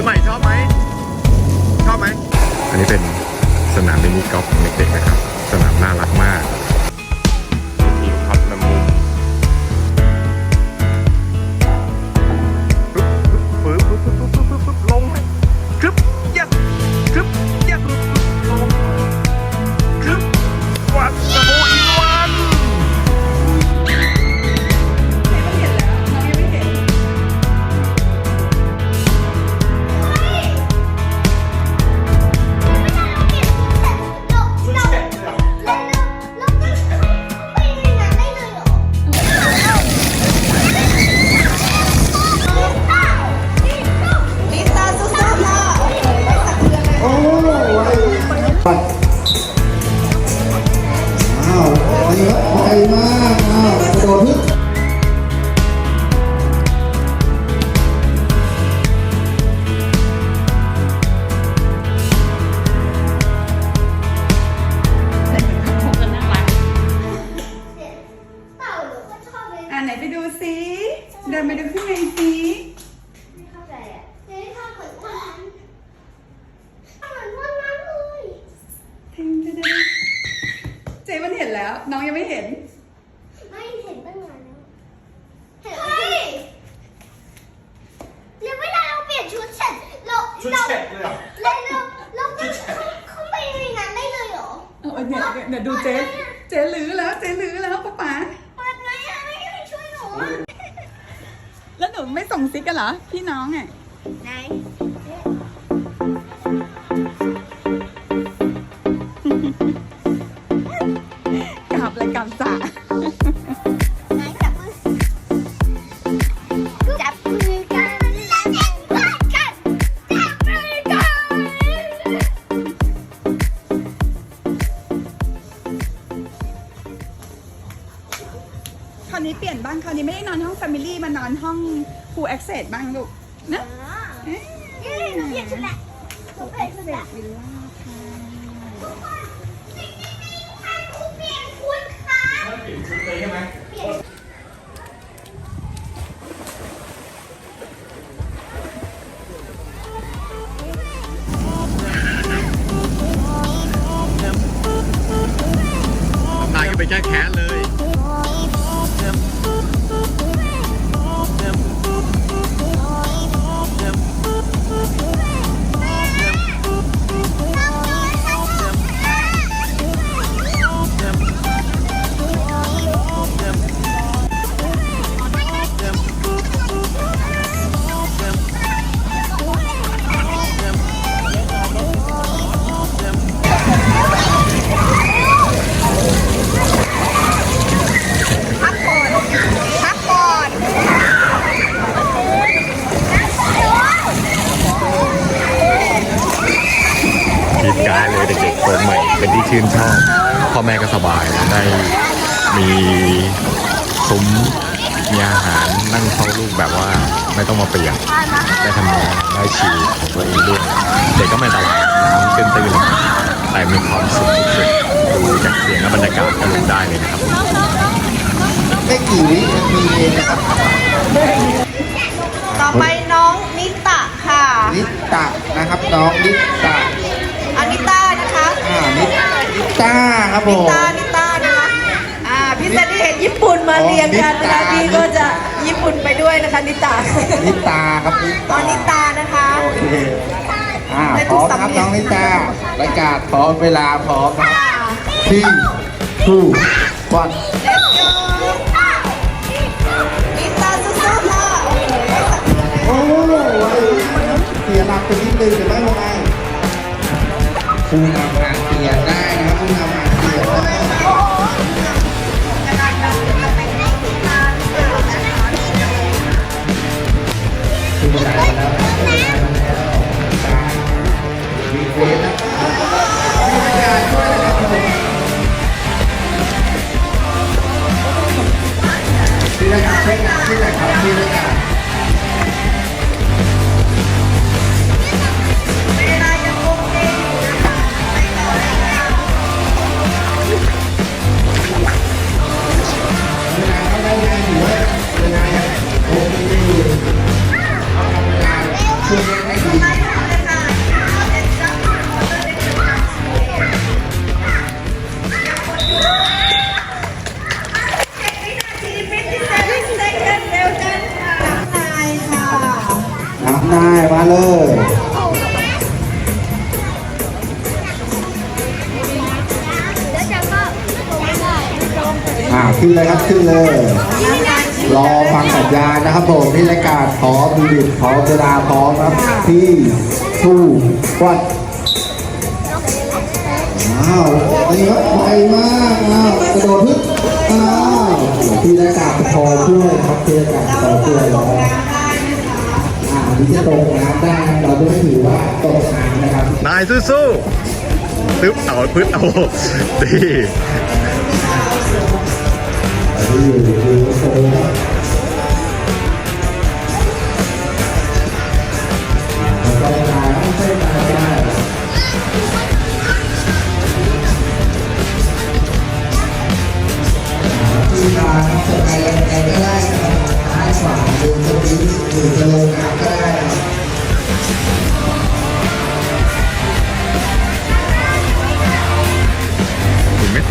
คนใหม่ชอบไหมชอบไหม อันนี้เป็นสนามมินิกอล์ฟของเด็กๆนะครับ สนามน่ารักมาก ไม่เห็นตั้งนานแล้วเฮ้ยแล้วเวลาเราเปลี่ยนชุดเสร็จเราชุดเราเช็คเลยเหรอเราเราเราก็เข้าเข้าไปในนั้นได้เลยเหรอ เออเนี่ยเนี่ยเนี่ยดูเจ๊เจ๊ลือแล้วเจ๊ลือแล้วป๊าป๊าเปิดไหมอะไม่ให้ช่วยหนูอะแล้วหนูไม่ส่งซิกกันเหรอพี่น้องอะ ไหนาวนี้เปลี่ยนบ้างคราวนี้ไม่ได้นอนห้องแฟมิลี่มานอนห้อง full access บ้างลูกนะนี่หนูเปลี่ยนชุดละหนูเปลี่ยนชุดละวิลล่าค่ะทุกคนนี่นี่นี่ค่ะหนูเปลี่ยนชุดค่ะเปลี่ยนชุดเลยใช่ไหม ม่ก็สบายได้มีซุ้มมีอาหารนั่งเฝ้าลูกแบบว่าไม่ต้องมาเปลี่ยนได้ทำงานได้ชีวิตของตัวเองด้วยเด็กก็ไม่อันตรายน้ำตื้นๆแต่มีความสุขสุดๆดูจากเสียงและบรรยากาศก็รู้ได้เลยนะครับไม่กี่วินาทีเองนะครับต่อไปน้องนิตะค่ะนิตะนะครับน้องนิตะ อานิตานะคะ อ่านินิ ต้าครับผมตานิตานะคะอ่าพี่ซันนี่เห็นญี่ปุ่นมาเรียงกันอ๋อนิเวตาลาพี่ก็จะญี่ปุ่นไปด้วยนะคะนิตานิตาครับนิตอตานนิตานะคะ โอเคอ่าได้พทุร้กอมครับสำเนียง น้องนิตาประกาศพร้อมเวลาพร้อมนะครับที่ทูวัน Let's มายม่ได้อ่าขึ้นเลยครับขึ้นเลย รอฟังสัญญาณนะครับผมที่รายการพร้อมมีบิดพร้อมเวลาพร้อมครับที่ทูวัดอ้าวนี่ครับไวมากอ้าวกระโดดพึ่งอ้าวที่รายการพอช่วยครับที่รายการพอช่วยแล้วามที่จะตกน้ำได้เราต้องถือว่าตกน้ำนะครับนายสู้ๆตึ๊บเอาปึ๊บเอาดี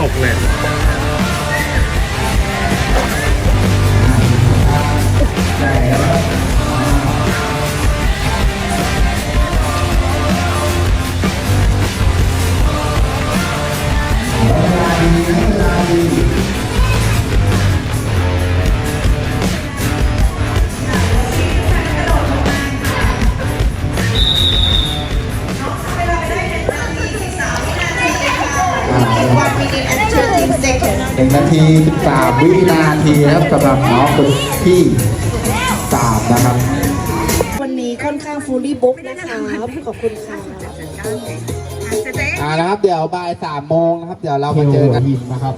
กเลยเวลาดีเวลาดี หนึ่งนาทีสิบสามวินาทีครับสำหรับน้องคนที่สามนะครับ วันนี้ค่อนข้างฟูลี่บุ๊กนะครับ ขอบคุณค่ะอ่านะครับ เดี๋ยวบ่ายสามโมงนะครับ เดี๋ยวเรามาเจอกันอีกนะครับ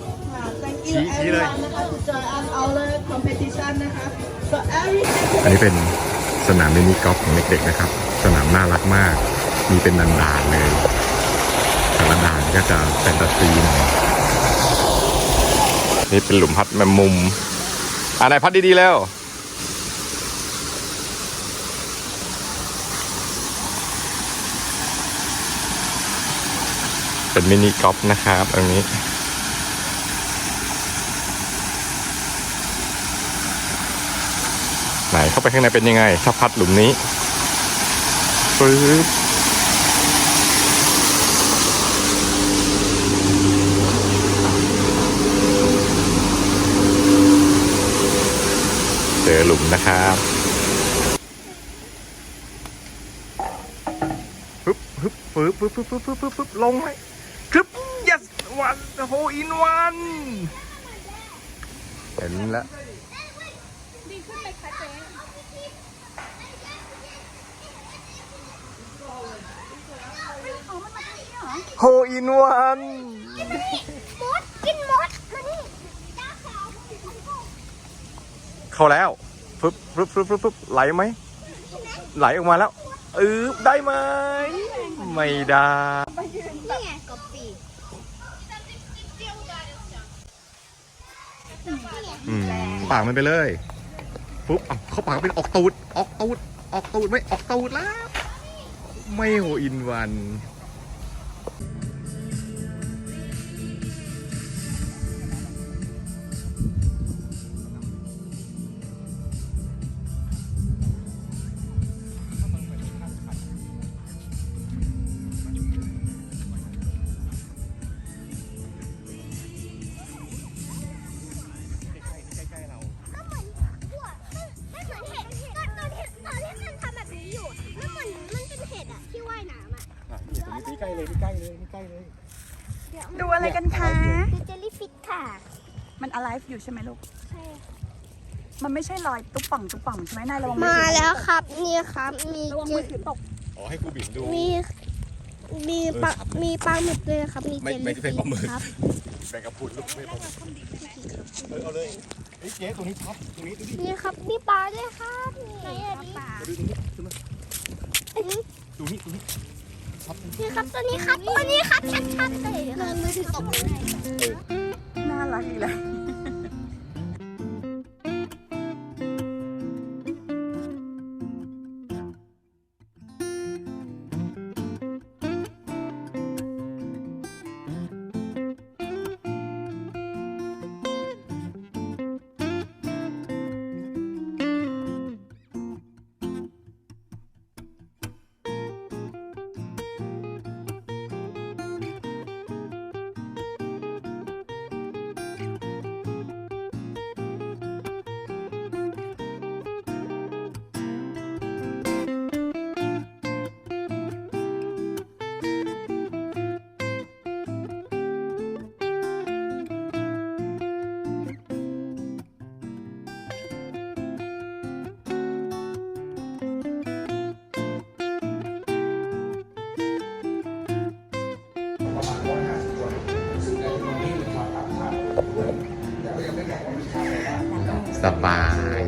ชี้ชี้เลยนะคะ to join us our competition นะคะ so every อันนี้เป็นสนามมินิกอล์ฟของเด็กๆนะครับ สนามน่ารักมาก มีเป็นด่านๆเลยแต่ละด่านก็จะแฟนตาซีหน่อย นี่เป็นหลุมพัดแมมมุมอ่าไหนพัดดีๆแล้วเป็นมินิกอล์ฟนะครับตรงนี้ ไหนเข้าไปข้างในเป็นยังไง ถ้าพัดหลุมนี้ปึ๊บ เจอหลุมนะครับปึ๊บปึ๊บปึ๊บปึ๊บปึ๊บปึ๊บปึ๊บปึ๊บปึ๊บลงไหมครึบ yes one hole in one เห็นแล้วดีขึ้นไหมคะเจ๊อ๋อมันมาทางนี้เหรอโฮอินวันมดกินมดมานี่จ้าขาว เข้าแล้วปึ๊บปึ๊บปึ๊บปึ๊บปึ๊บไหลไหมไหลออกมาแล้วอืบได้ไหมไม่ได้นี่ไงกบปีอืมปากมันไปเลยปุ๊บเอาเข้าปากเป็นออกตูดออกตูดออกตูดไม่ออกตูดแล้ว ไม่โฮอินวัน เลยใกล้เลยใกล้เลย ดูอะไรกันคะ ดูเจลลี่ฟิตค่ะ มัน alive อยู่ใช่ไหมลูก ใช่มันไม่ใช่รอยตุ๊บป่องตุ๊บป่องใช่ไหมนายระวังมาแล้วครับนี่ครับมีระวังเจมืลอถือตกอ๋อให้ครูบิ่มดู มีมีปลาเออครับมีปลาหมึกด้วยครับมีไม่เจลไม่ลี่ใช่ฟิตปลาหมึก ครับแบ่งกับพูดลูกไม่ต้องเออเอาเลยเฮ้ยเจ๊ตรงนี้พับตรงนี้ดูดินี่ครับมีปลาด้วยครับไหนอะดิดูตรงนี้ขึ้นมาดูนี่ ดูนี่พับนี่ครับตัวนี้ครับตัวนี้ครับชัดๆเลยครับมือถือตกเลยน่ารักอีกแล้ว สบาย